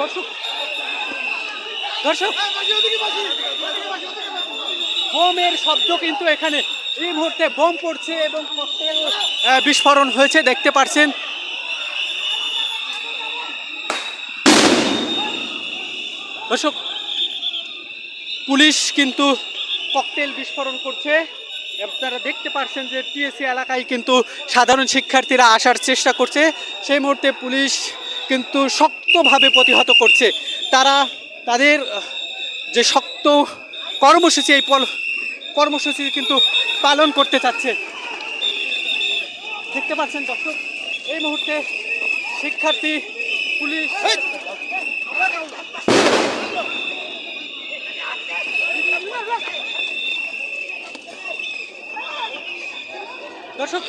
দর্শক দর্শক, বোমের শব্দ কিন্তু এখানে এই মুহূর্তে বোম পড়ছে এবং বিস্ফোরণ হয়েছে, দেখতে পাচ্ছেন দর্শক, পুলিশ কিন্তু ককটেল বিস্ফোরণ করছে। আপনারা দেখতে পাচ্ছেন যে টিএসসি এলাকায় কিন্তু সাধারণ শিক্ষার্থীরা আসার চেষ্টা করছে। সেই মুহূর্তে পুলিশ কিন্তু শক্তভাবে প্রতিহত করছে। তারা তাদের যে শক্ত কর্মসূচি, এই কর্মসূচি কিন্তু পালন করতে চাচ্ছে। দেখতে পাচ্ছেন দর্শক, এই মুহূর্তে শিক্ষার্থী, পুলিশ দর্শক